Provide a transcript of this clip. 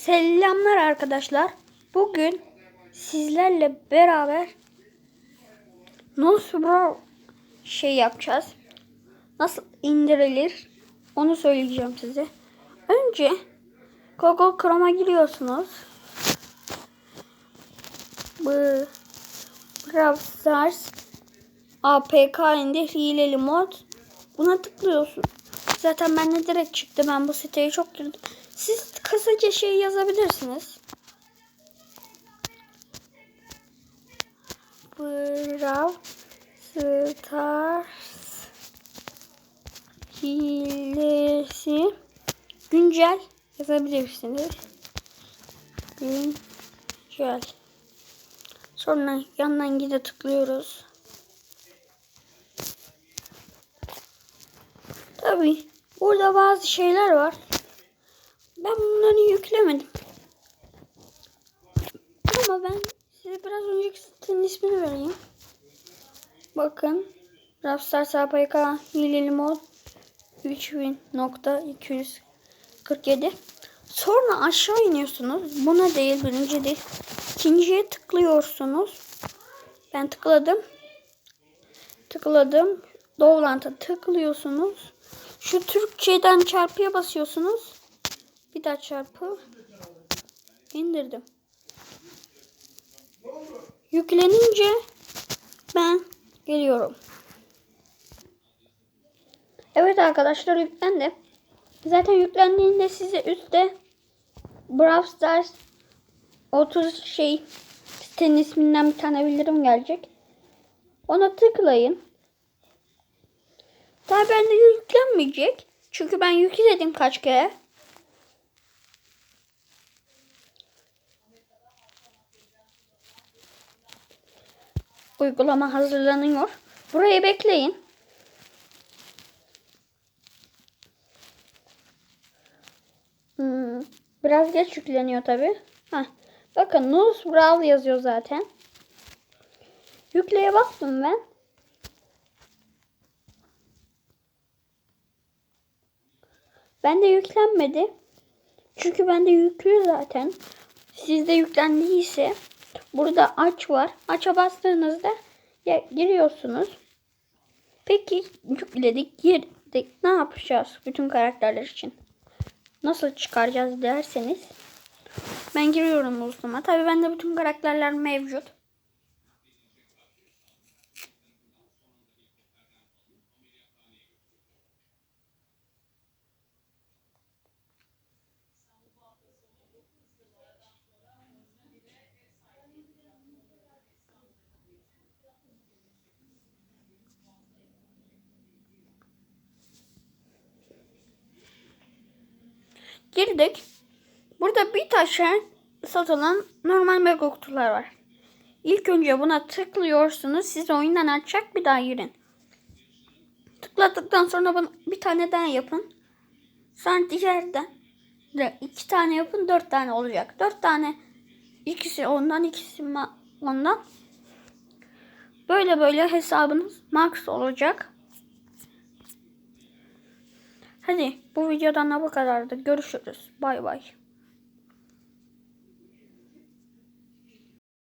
Selamlar arkadaşlar. Bugün sizlerle beraber nasıl şey yapacağız. Nasıl indirilir onu söyleyeceğim size. Önce Google Chrome'a giriyorsunuz. Bu Brawl Stars APK indir hileli mod. Buna tıklıyorsun. Zaten bende direkt çıktı. Ben bu siteye çok girdim. Siz kısaca şey yazabilirsiniz. Brawl Stars hilesi güncel yazabilirsiniz. Güncel. Sonra yandan gide tıklıyoruz. Tabi burada bazı şeyler var. Ben bunları yüklemedim. Ama ben size biraz önceki sitenin ismini vereyim. Bakın. Rapstars APK hileli mod 3000.247 Sonra aşağı iniyorsunuz. Buna değil birinci değil. İkinciye tıklıyorsunuz. Ben tıkladım. Tıkladım. Doğrulanta tıklıyorsunuz. Şu Türkçeden çarpıya basıyorsunuz. Bir daha çarpı. indirdim. Yüklenince ben geliyorum. Evet arkadaşlar yüklendi. Zaten yüklendiğinde size üstte Brawl Stars 30 şey sitenin isminden bir tane bildirim gelecek. Ona tıklayın. Daha bende yüklenmeyecek. Çünkü ben yükledim kaç kere. Uygulama hazırlanıyor. Burayı bekleyin. Hmm, biraz geç yükleniyor tabi. Bakın Nus Brawl yazıyor zaten. Yükleye bastım ben. Bende yüklenmedi. Çünkü bende yüklü zaten. Sizde yüklendiyse burada aç var. Aça bastığınızda giriyorsunuz. Peki yükledik girdik. Ne yapacağız bütün karakterler için? Nasıl çıkaracağız derseniz. Ben giriyorum uzunuma. Tabii bende bütün karakterler mevcut. Girdik. Burada bir taşa satılan normal mega kutular var. İlk önce buna tıklıyorsunuz. Siz oyundan açacak bir daha girin. Tıkladıktan sonra bunu bir tane daha yapın. Sonra diğerden de iki tane yapın. Dört tane olacak. Dört tane ikisi ondan ikisi ondan. Böyle böyle hesabınız max olacak. Hadi bu videodan da bu kadardı. Görüşürüz. Bay bay.